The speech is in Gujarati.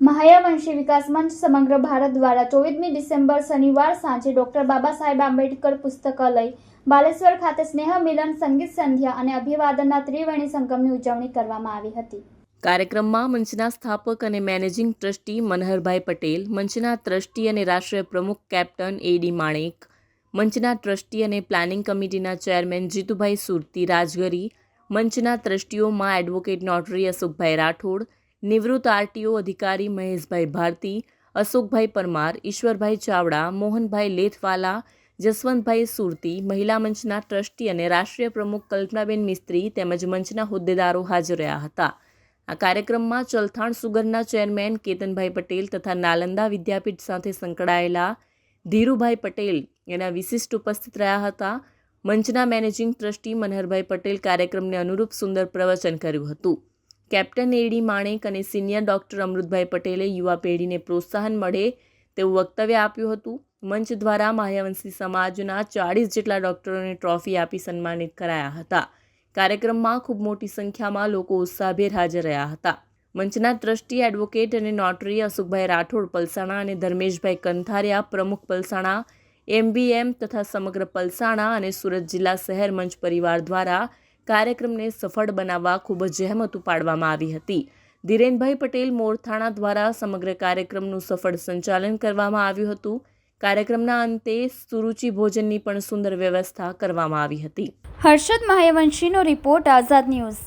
મહાયાવંશી વિકાસ મંચ સમગ્ર ભારત દ્વારા ચોવીસમી ડિસેમ્બર શનિવાર સાંજે ડોક્ટર બાબા સાહેબ આંબેડકર પુસ્તકાલય, બાલેશ્વર ખાતે સ્નેહ મિલન, સંગીત સંધ્યા અને અભિવાદનના ત્રિવેણી સંગમની ઉજવણી કરવામાં આવી હતી. કાર્યક્રમમાં મંચના સ્થાપક અને મેનેજિંગ ટ્રસ્ટી મનહરભાઈ પટેલ, મંચના ટ્રસ્ટી અને રાષ્ટ્રીય પ્રમુખ કેપ્ટન એડી માણેક, મંચના ટ્રસ્ટી અને પ્લાનિંગ કમિટીના ચેરમેન જીતુભાઈ સુરતી રાજગરી, મંચના ટ્રસ્ટીઓમાં એડવોકેટ નોટરી અશોકભાઈ રાઠોડ નિવૃત્ત આરટીઓ અધિકારી મહેશભાઈ ભારતી, અશોકભાઈ પરમાર, ઈશ્વરભાઈ ચાવડા, મોહનભાઈ લેથવાલા, જસવંતભાઈ સુરતી, મહિલા મંચના ટ્રસ્ટી અને રાષ્ટ્રીય પ્રમુખ કલ્પનાબેન મિસ્ત્રી તેમજ મંચના હોદ્દેદારો હાજર રહ્યા હતા. આ કાર્યક્રમમાં ચલથાણ સુગરના ચેરમેન કેતનભાઈ પટેલ તથા નાલંદા વિદ્યાપીઠ સાથે સંકળાયેલા ધીરુભાઈ પટેલ એના વિશિષ્ટ ઉપસ્થિત રહ્યા હતા. મંચના મેનેજિંગ ટ્રસ્ટી મનહરભાઈ પટેલ કાર્યક્રમને અનુરૂપ સુંદર પ્રવચન કર્યું હતું. કેપ્ટન એડી માણેક અને સિનિયર ડૉક્ટર અમૃતભાઈ પટેલે યુવા પેઢીને પ્રોત્સાહન મળે તેવું વક્તવ્ય આપ્યું હતું. મંચ દ્વારા માહ્યવંશી સમાજના ચાળીસ જેટલા ડૉક્ટરોને ટ્રોફી આપી સન્માનિત કરાયા હતા. કાર્યક્રમમાં ખૂબ મોટી સંખ્યામાં લોકો ઉત્સાહભેર હાજર રહ્યા હતા. મંચના ટ્રસ્ટી એડવોકેટ અને નોટરી અશોકભાઈ રાઠોડ પલસાણા અને ધર્મેશભાઈ કંથારિયા, પ્રમુખ પલસાણા, એમબીએમ તથા સમગ્ર પલસાણા અને સુરત જિલ્લા શહેર મંચ પરિવાર દ્વારા કાર્યક્રમને સફળ બનાવવા ખૂબ જ જહેમત ઉપાડવામાં આવી હતી. ધીરેનભાઈ પટેલ મોરથાણા દ્વારા સમગ્ર કાર્યક્રમનું સફળ સંચાલન કરવામાં આવ્યું હતું. કાર્યક્રમના અંતે સુરુચિ ભોજનની પણ સુંદર વ્યવસ્થા કરવામાં આવી હતી. હર્ષદ મહાયવંશીનો રિપોર્ટ આઝાદ ન્યૂઝ.